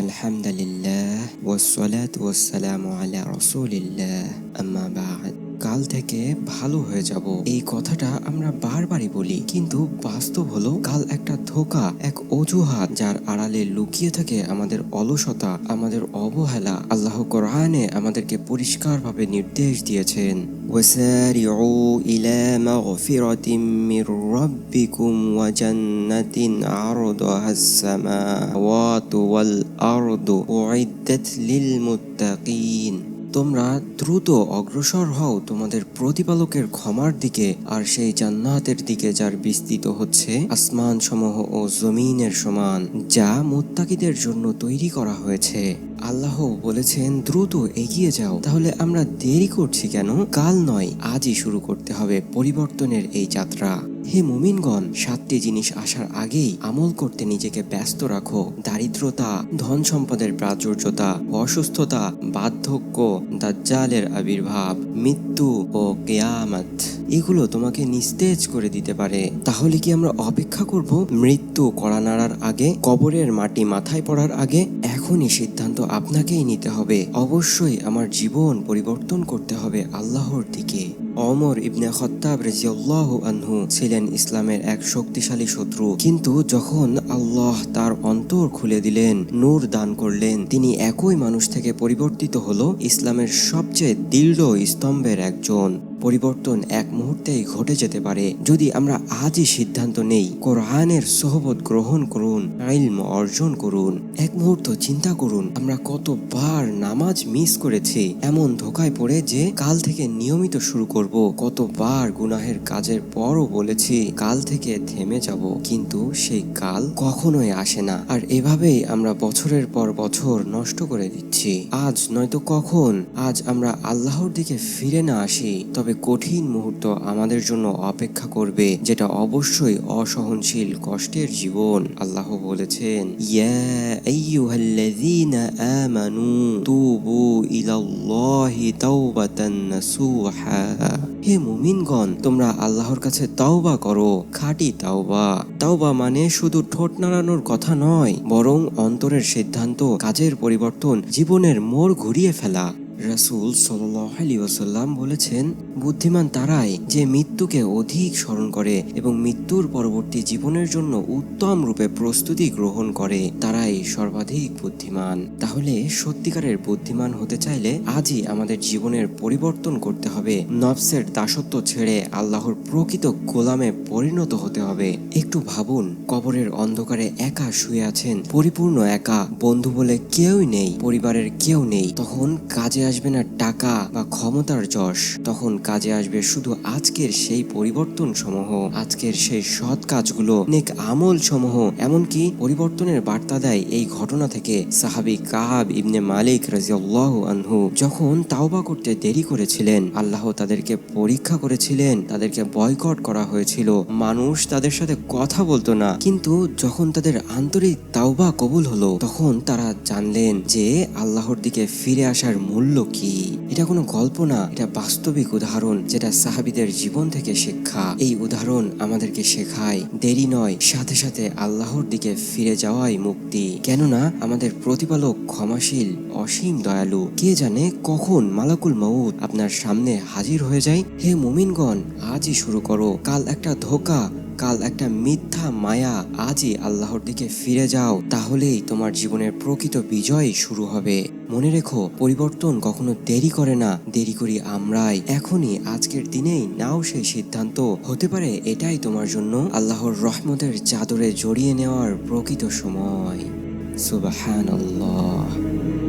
الحمد لله والصلاة والسلام على رسول الله أما بعد কাল থেকে ভালো হয়ে যাব এই কথাটা আমরা বারবারই বলি কিন্তু বাস্তব হলো কাল একটা ধোকা এক অজুহাত যার আড়ালে লুকিয়ে থাকে আমাদের অলসতা আমাদের অবহেলা আল্লাহ কোরআনে আমাদেরকে পরিষ্কারভাবে নির্দেশ দিয়েছেন وسارعوا إلى مغفرة من ربكم وجنة عرضها السماوات والأرض أعدت লিল মুত্তাকিন তোমরা দ্রুত অগ্রসর হও তোমাদের প্রতিপালকের ক্ষমার দিকে আর সেই জান্নাতের দিকে যার বিস্তৃত হচ্ছে আসমান সমূহ ও জমিনের সমান, যা মোত্তাকিদের জন্য তৈরি করা হয়েছে। আল্লাহ বলেছেন, দ্রুত এগিয়ে যাও, তাহলে আমরা দেরি করছি কেন? কাল নয়, আজই শুরু করতে হবে পরিবর্তনের এই যাত্রা। হে মুমিনগণ, সাতটি জিনিস আসার আগেই আমল করতে নিজেকে ব্যস্ত রাখো। দারিদ্রতা ধন সম্পদের প্রাচুর্যতা, অসুস্থতা, বার্ধক্য, দাজ্জালের আবির্ভাব, মৃত্যু ও কেয়ামত, এগুলো তোমাকে নিস্তেজ করে দিতে পারে। তাহলে কি আমরা অপেক্ষা করব? মৃত্যু কড়া নাড়ার আগে, কবরের মাটি মাথায় পড়ার আগে, এখনই সিদ্ধান্ত আপনাকেই নিতে হবে। অবশ্যই আমার জীবন পরিবর্তন করতে হবে আল্লাহর দিকে। অমর ইবনে খত্তাব রেজিয়াল্লাহু আনহু ছিলেন ইসলামের এক শক্তিশালী শত্রু। কিন্তু যখন আল্লাহ তার অন্তর খুলে দিলেন, নূর দান করলেন, তিনি একই মানুষ থেকে পরিবর্তিত হলো, ইসলামের সবচেয়ে দৃঢ় স্তম্ভের একজন। পরিবর্তন এক মুহূর্তেই ঘটে যেতে পারে। যদি আমরা আজই সিদ্ধান্ত নেই, কোরআনের সহবত গ্রহণ করুন, ইলম অর্জন করুন, এক মুহূর্ত চিন্তা করুন, আমরা কতবার নামাজ মিস করেছি, এমন ধোকায় পড়ে যে কাল থেকে নিয়মিত শুরু করব, কতবার গুনাহের কাজের পরও বলেছি, কাল থেকে থেমে যাব। কিন্তু সেই কাল কখনোই আসে না। আর এভাবেই আমরা বছরের পর বছর নষ্ট করে দিচ্ছি। আজ নয়তো কখন? আজ আমরা আল্লাহর দিকে ফিরে না আসি। তবে কঠিন মুহূর্ত আমাদের জন্য অপেক্ষা করবে, যেটা অবশ্যই অসহনশীল কষ্টের জীবন। আল্লাহ বলেছেন, ইয়া আমানু তুবু ইলাল্লাহি তাওবাতান নাসুহা। হে মুমিনগণ, তোমরা আল্লাহর কাছে তাওবা করো, খাঁটি তাওবা। তাওবা মানে শুধু ঠোঁট নাড়ানোর কথা নয়, বরং অন্তরের সিদ্ধান্ত, কাজের পরিবর্তন, জীবনের মোড় ঘুরিয়ে ফেলা। রাসূল সাল্লাল্লাহু ওয়াসাল্লাম বলেছেন, বুদ্ধিমান তারাই যে মৃত্যুকে অধিক স্মরণ করে এবং মৃত্যুর পরবর্তী জীবনের জন্য উত্তম রূপে প্রস্তুতি গ্রহণ করে, তারাই সর্বাধিক বুদ্ধিমান। তাহলে সত্যিকারের বুদ্ধিমান হতে চাইলে আজই আমাদের জীবনের পরিবর্তন করতে হবে। নফসের দাসত্ব ছেড়ে আল্লাহর প্রকৃত গোলামে পরিণত হতে হবে। একটু ভাবুন, কবরের অন্ধকারে একা শুয়ে আছেন, পরিপূর্ণ একা, বন্ধু বলে কেউই নেই, পরিবারের কেউ নেই, তখন কাজে আসবে না টাকা বা ক্ষমতার যশ, তখন কাজে আসবে শুধু আজকের সেই পরিবর্তন সমূহ আজকের সেই সৎ কাজগুলো, নেক আমল সমূহ এমনকি পরিবর্তনের বার্তা দেয় এই ঘটনা থেকে সাহাবি কাহাব ইবনে মালিক রাজিয়াল্লাহ আনহু। যখন তাওবা করতে দেরি করেছিলেন, আল্লাহ তাদেরকে পরীক্ষা করেছিলেন, তাদেরকে বয়কট করা হয়েছিল। মানুষ তাদের সাথে কথা বলতো না। কিন্তু যখন তাদের আন্তরিক তাওবা কবুল হলো, তখন তারা জানলেন যে আল্লাহর দিকে ফিরে আসার মূল্য কি, এটা কোনো গল্প না, এটা বাস্তবিক উদাহরণ যেটা সাহাবিদের জীবন থেকে শিক্ষা। এই উদাহরণ আমাদেরকে শেখায়, দেরি নয়, সাথে সাথে আল্লাহর দিকে ফিরে যাওয়াই মুক্তি। কেননা আমাদের প্রতিপালক ক্ষমাশীল, অসীম দয়ালু। কে জানে কখন মালাকুল মউদ আপনার সামনে হাজির হয়ে যায়? হে মুমিনগণ, আজই শুরু করো। কাল একটা ধোকা, কাল একটা মিথ্যা মায়া, আজই আল্লাহর দিকে ফিরে যাও। তাহলেই তোমার জীবনের প্রকৃত বিজয় শুরু হবে। মনে রেখো, পরিবর্তন কখনো দেরি করে না। দেরি করি আমরাই। এখনই আজকের দিনেই নাও সেই সিদ্ধান্ত। হতে পারে এটাই তোমার জন্য আল্লাহর রহমতের চাদরে জড়িয়ে নেওয়ার প্রকৃত সময়। সুবাহান আল্লাহ